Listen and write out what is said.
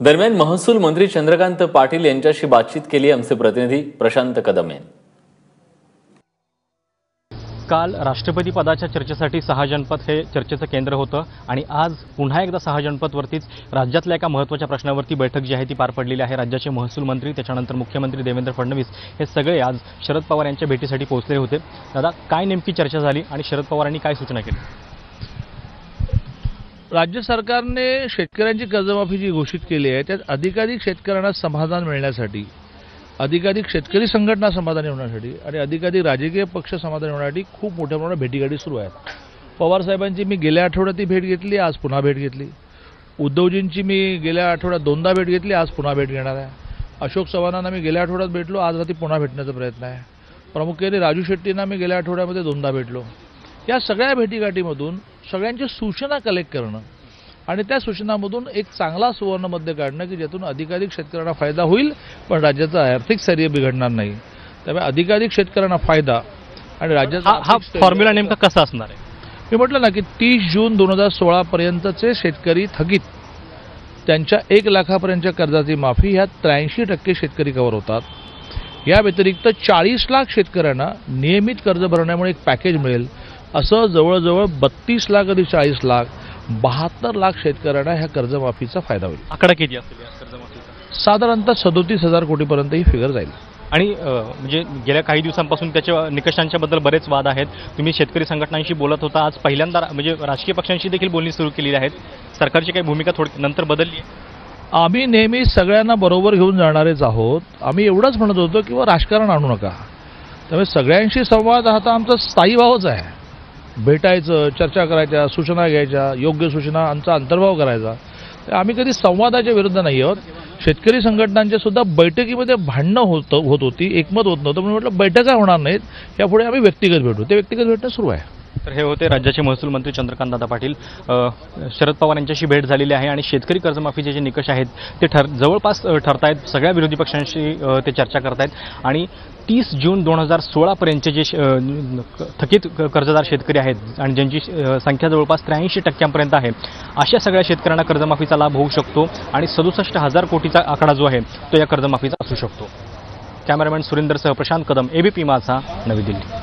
दरम्यान महसूल मंत्री चंद्रकांत पाटील यांच्याशी बातचीत केली आमचे प्रतिनिधी प्रशांत कदम यांनी काल राष्ट्रपती पदाच्या चर्चेसाठी सहा जनपद हे चर्चेचं केंद्र होतं आणि आज पुन्हा एकदा सहा जनपदवरतीच राज्यातल्या एका महत्त्वाच्या प्रश्नावरती बैठक जी आहे ती पार पडलेली आहे. राज्याचे महसूल मंत्री त्याच्यानंतर मुख्यमंत्री देवेंद्र फडणवीस हे सगळे आज शरद पवार यांच्या भेटीसाठी पोहोचले होते. दादा काय नेमकी चर्चा झाली आणि शरद पवारांनी काय सूचना केली? राज्य सरकारने शेतकऱ्यांची कर्जमाफी जी घोषित केली आहे त्यात अधिकाधिक शेतकऱ्यांना समाधान मिळण्यासाठी अधिकाधिक शेतकरी संघटना समाधानी होण्यासाठी आणि अधिकाधिक राजकीय पक्ष समाधानी होण्यासाठी खूप मोठ्या प्रमाणात भेटीगाठी सुरू आहेत. पवारसाहेबांची मी गेल्या आठवड्यात ती भेट घेतली आज पुन्हा भेट घेतली. उद्धवजींची मी गेल्या आठवड्यात दोनदा भेट घेतली आज पुन्हा भेट घेणार आहे. अशोक चव्हाणांना मी गेल्या आठवड्यात भेटलो आज रात्री पुन्हा भेटण्याचा प्रयत्न आहे. प्रामुख्याने राजू शेट्टींना मी गेल्या आठवड्यामध्ये दोनदा भेटलो. या सगळ्या भेटीगाठीमधून सगळ्यांच्या सूचना कलेक्ट करणं आणि त्या सूचनामधून एक चांगला सुवर्ण मध्य काढणं की ज्यातून अधिकाधिक शेतकऱ्यांना फायदा होईल पण राज्याचं आर्थिक स्थैर्य बिघडणार नाही. त्यामुळे अधिकाधिक शेतकऱ्यांना फायदा आणि राज्याचा हा फॉर्म्युला नेमका कसा असणार आहे? मी म्हटलं ना की तीस जून दोन हजार सोळापर्यंतचे शेतकरी थकीत त्यांच्या एक लाखापर्यंतच्या कर्जाची माफी ह्या त्र्याऐंशी टक्के शेतकरी कवर होतात. या व्यतिरिक्त चाळीस लाख शेतकऱ्यांना नियमित कर्ज भरण्यामुळे एक पॅकेज मिळेल. असं जवळजवळ बत्तीस लाख अधिक चाळीस लाख बहात्तर लाख शेतकऱ्यांना ह्या कर्जमाफीचा फायदा होईल. आकडा किती असेल या कर्जमाफीचा? साधारणतः सदोतीस हजार कोटीपर्यंत ही फिगर जाईल. आणि म्हणजे गेल्या काही दिवसांपासून त्याच्या निकषांच्या बद्दल बरेच वाद आहेत. तुम्ही शेतकरी संघटनांशी बोलत होता. आज पहिल्यांदा म्हणजे राजकीय पक्षांशी देखील बोलणी सुरू केलेली आहेत. सरकारची काही भूमिका थोडी नंतर बदलली आहे. आम्ही नेहमी सगळ्यांना बरोबर घेऊन जाणारेच आहोत. आम्ही एवढंच म्हणत होतो किंवा राजकारण आणू नका. त्यामुळे सगळ्यांशी संवाद हा तर आमचा स्थायी भावच आहे. भेटायचं चर्चा करायच्या सूचना घ्यायच्या योग्य सूचना आमचा अंतर्भाव करायचा. आम्ही कधी संवादाच्या विरुद्ध नाही आहोत. शेतकरी संघटनांच्या सुद्धा बैठकीमध्ये भांडणं होत होत होती एकमत होत नव्हतं म्हणून म्हटलं बैठका होणार नाहीत. यापुढे आम्ही व्यक्तिगत भेटू. ते व्यक्तिगत भेटणं सुरू आहे. तर हे होते राज्याचे महसूल मंत्री चंद्रकांत दादा पाटील शरद पवार यांच्याशी भेट झालेली आहे आणि शेतकरी कर्जमाफीचे जे निकष आहेत ते ठर जवळपास ठरतायत. सगळ्या विरोधी पक्षांशी ते चर्चा करतायत. आणि तीस जून दोन हजार सोळापर्यंतचे जे थकीत कर्जदार शेतकरी आहेत आणि ज्यांची संख्या जवळपास त्र्याऐंशी टक्क्यांपर्यंत आहे अशा सगळ्या शेतकऱ्यांना कर्जमाफीचा लाभ होऊ शकतो आणि सदुसष्ट हजार कोटीचा आकडा जो आहे तो या कर्जमाफीचा असू शकतो. कॅमेरामॅन सुरेंदरसह प्रशांत कदम एबीपी माझा नवी दिल्ली.